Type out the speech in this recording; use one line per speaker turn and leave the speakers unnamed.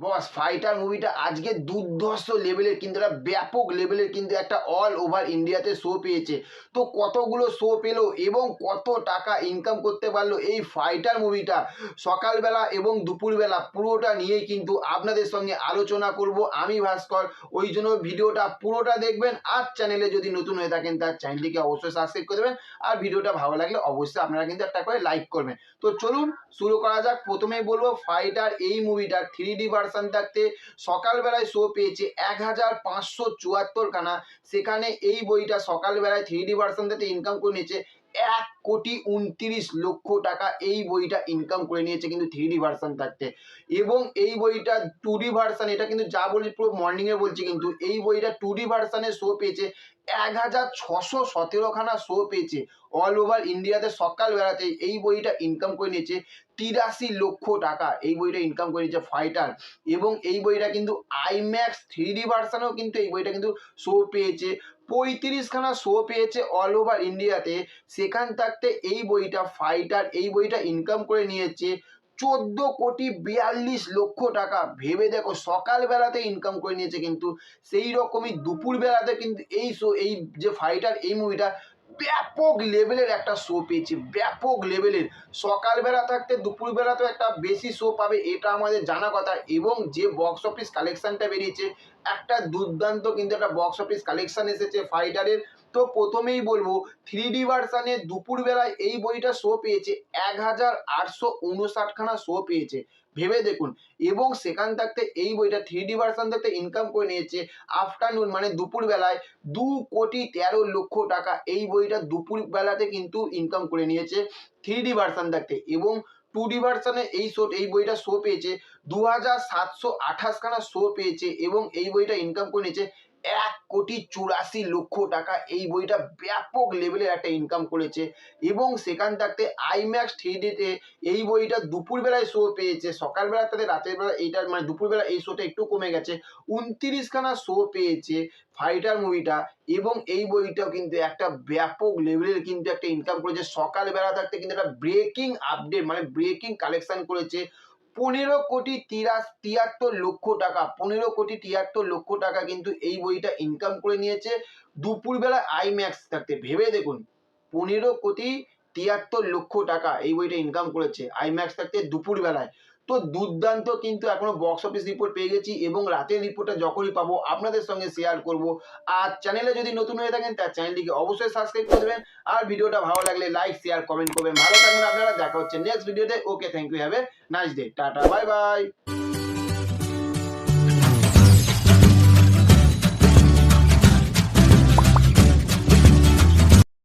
বস fighter মুভিটা আজকে দুর্ধর্ষ লেভেলের কিন্তু একটা ব্যাপক লেভেলের কিন্তু একটা অল ওভার ইন্ডিয়াতে শো পেয়েছে। তো কতগুলো শো পেল এবং কত টাকা ইনকাম করতে পারল এই ফাইটার মুভিটা সকালবেলা এবং দুপুরবেলা পুরোটা নিয়েই কিন্তু আপনাদের সঙ্গে আলোচনা করব। আমি ভাস্কর, ওই জন্য ভিডিওটা পুরোটা দেখবেন আর চ্যানেলে যদি নতুন হয়ে থাকেন তার চ্যানেলটিকে অবশ্যই সাবস্ক্রাইব করে দেবেন। আর ভিডিওটা ভালো লাগলে অবশ্যই আপনারা কিন্তু একটা করে লাইক করবেন। তো চলুন শুরু করা যাক। প্রথমেই বলব ফাইটার এই মুভিটা থ্রি ডি ভার্সান থাকতে সকালবেলায় শো পেয়েছে এক হাজার পাঁচশো চুয়াত্তর খানা। সেখানে এই বইটা সকালবেলায় থ্রি ডি ভার্সান থেকে ইনকাম করে নিয়েছে এক কোটি উনত্রিশ লক্ষ টাকা। এই বইটা ইনকাম করে নিয়েছে কিন্তু থ্রি ডি ভার্সান থাকতে। এবং এই বইটা টু ডি ভার্সান এটা কিন্তু যা বলি পুরো মর্নিংয়ে বলছি কিন্তু, এই বইটা টু ডি ভার্সানে শো পেয়েছে এক হাজার ছশো সতেরোখানা শো পেয়েছে। অল ওভার ইন্ডিয়াতে সকালবেলাতে এই বইটা ইনকাম করে নিয়েছে তিরাশি লক্ষ টাকা। এই বইটা ইনকাম করে নিয়েছে ফাইটার এবং এই বইটা কিন্তু আইম্যাক্স থ্রি ডি ভার্সানেও কিন্তু এই বইটা কিন্তু শো পেয়েছে। পঁয়ত্রিশখানা শো পেয়েছে অল ওভার ইন্ডিয়াতে সেখান থাকতে এই বইটা ফাইটার এই বইটা ইনকাম করে নিয়েছে চোদ্দ কোটি বিয়াল্লিশ লক্ষ টাকা। ভেবে দেখো, সকালবেলাতে ইনকাম করে নিয়েছে কিন্তু, সেই রকমই দুপুরবেলাতে কিন্তু এই শো এই যে ফাইটার এই মুভিটা ব্যাপক লেভেলের একটা শো পেয়েছে, ব্যাপক লেভেলের সকালবেলা থাকতে দুপুরবেলা তো একটা বেশি শো পাবে, এটা আমাদের জানা কথা। এবং যে বক্স অফিস কালেকশনটা বেরিয়েছে, একটা দুর্দান্ত কিন্তু একটা বক্স অফিস কালেকশন এসেছে ফাইটারের তো প্রথমেই বলব থ্রি ডি ভার্সানে দুপুরবেলায় এই বইটা শো পেয়েছে এক হাজার আটশো উনষাটখানা শো পেয়েছে। ভেবে দেখুন, এবং সেখান থাকতে এই বইটা থ্রি ডি ভার্সান থাকতে ইনকাম করে নিয়েছে আফটারনুন মানে দুপুরবেলায় দু কোটি তেরো লক্ষ টাকা। এই বইটা দুপুর বেলাতে কিন্তু ইনকাম করে নিয়েছে থ্রি ডি ভার্সান থাকতে এবং টু ডি ভার্সানে এই শো এই বইটা শো পেয়েছে দু হাজার সাতশো আঠাশখানা শো পেয়েছে, এবং এই বইটা ইনকাম করে নিয়েছে এক কোটি চুরাশি লক্ষ টাকা এই বইটা ব্যাপক লেভেলের একটা ইনকাম করেছে এবং সেখান থাকতে আইম্যাক্স থ্রি ডিতে এই বইটা দুপুরবেলায় শো পেয়েছে, সকালবেলা তাদের রাতের বেলা এইটা মানে দুপুরবেলা এই শোটা একটু কমে গেছে, উনত্রিশখানা শো পেয়েছে ফাইটার মুভিটা এবং এই বইটাও কিন্তু একটা ব্যাপক লেভেলের কিন্তু একটা ইনকাম করেছে, সকালবেলা থাকতে কিন্তু একটা ব্রেকিং আপডেট মানে ব্রেকিং কালেকশন করেছে পনেরো কোটি তিরাশ, তিয়াত্তর লক্ষ টাকা, পনেরো কোটি তিয়াত্তর লক্ষ টাকা কিন্তু এই বইটা ইনকাম করে নিয়েছে দুপুরবেলা আইম্যাক্স থাকতে ভেবে দেখুন, পনেরো কোটি তিয়াত্তর লক্ষ টাকা এই বইটা ইনকাম করেছে আইম্যাক্স থাকতে দুপুরবেলায়। তো দুর্দান্ত কিন্তু এখনও বক্স অফিস রিপোর্ট পেয়ে গেছি এবং রাতের রিপোর্টটা যখনই পাবো আপনাদের সঙ্গে শেয়ার করব। আর চ্যানেলে যদি নতুন হয়ে থাকেন তার চ্যানেলটিকে অবশ্যই সাবস্ক্রাইব করে দেবেন। আর ভিডিওটা ভালো লাগলে লাইক শেয়ার কমেন্ট করবেন। ভালো থাকবেন আপনারা। দেখা হচ্ছে নেক্সট ভিডিওতে okay thank you have nice day tata bye bye